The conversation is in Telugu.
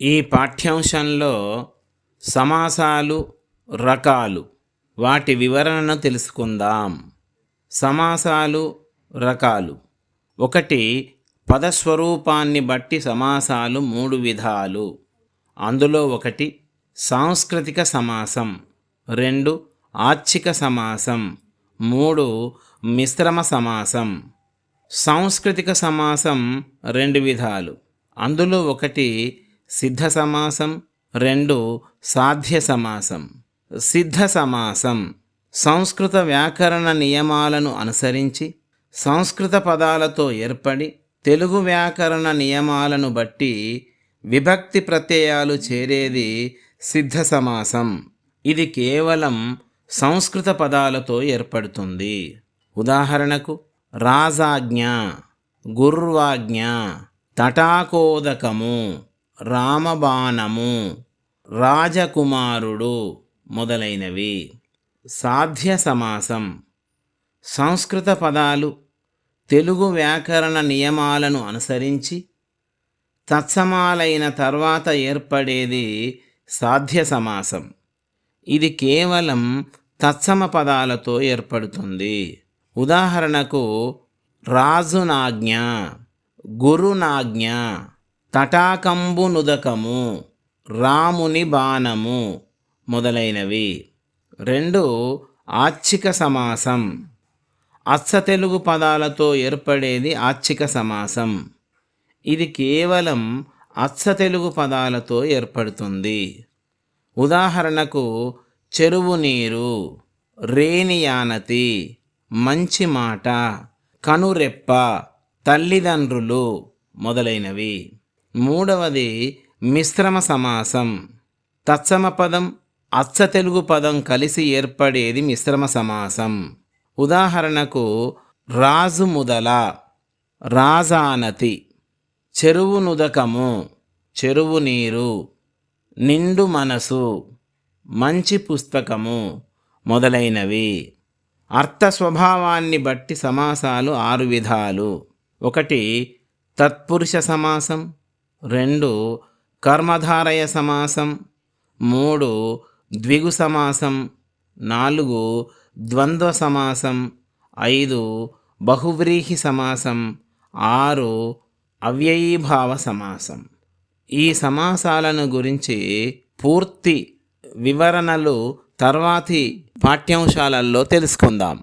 ఈ పాఠ్యాంశంలో సమాసాలు రకాలు వాటి వివరణను తెలుసుకుందాం. సమాసాలు రకాలు. ఒకటి పదస్వరూపాన్ని బట్టి సమాసాలు మూడు విధాలు. అందులో ఒకటి సాంస్కృతిక సమాసం. రెండు ఆచ్చిక సమాసం. మూడు మిశ్రమ సమాసం. సాంస్కృతిక సమాసం రెండు విధాలు. అందులో ఒకటి సిద్ధ సమాసం రెండు సాధ్య సమాసం సిద్ధ సమాసం సంస్కృత వ్యాకరణ నియమాలను అనుసరించి సంస్కృత పదాలతో ఏర్పడి తెలుగు వ్యాకరణ నియమాలను బట్టి విభక్తి ప్రత్యయాలు చేరేది సిద్ధ సమాసం ఇది కేవలం సంస్కృత పదాలతో ఏర్పడుతుంది. ఉదాహరణకు రాజాజ్ఞ గుర్వాజ్ఞ తటాకోదకము రామబాణము రాజకుమారుడు మొదలైనవి. సాధ్య సమాసం. సంస్కృత పదాలు తెలుగు వ్యాకరణ నియమాలను అనుసరించి తత్సమాలైన తర్వాత ఏర్పడేది సాధ్య సమాసం. ఇది కేవలం తత్సమ పదాలతో ఏర్పడుతుంది. ఉదాహరణకు రాజునాజ్ఞ గురునాజ్ఞ తటాకంబు నుదకము రాముని బాణము మొదలైనవి. రెండు ఆచ్చిక సమాసం. అచ్చ తెలుగు పదాలతో ఏర్పడేది ఆచ్చిక సమాసం. ఇది కేవలం అచ్చ తెలుగు పదాలతో ఏర్పడుతుంది. ఉదాహరణకు చెరువు నీరు రేనియానతి మంచి మాట కనురెప్ప తల్లిదండ్రులు మొదలైనవి. మూడవది మిశ్రమ సమాసం. తత్సమ పదం అచ్చ తెలుగు పదం కలిసి ఏర్పడేది మిశ్రమ సమాసం. ఉదాహరణకు రాజు ముదల రాజానతి చెరువు నుదకము చెరువు నీరు నిండు మనసు మంచి పుస్తకము మొదలైనవి. అర్థ స్వభావాన్ని బట్టి సమాసాలు ఆరు విధాలు. ఒకటి తత్పురుష సమాసం. రెండు కర్మధారయ సమాసం. మూడు ద్విగు సమాసం. నాలుగు ద్వంద్వ సమాసం. ఐదు బహువ్రీహి సమాసం. ఆరు అవ్యయీభావ సమాసం. ఈ సమాసాలను గురించి పూర్తి వివరణలు తర్వాతి పాఠ్యాంశాలలో తెలుసుకుందాం.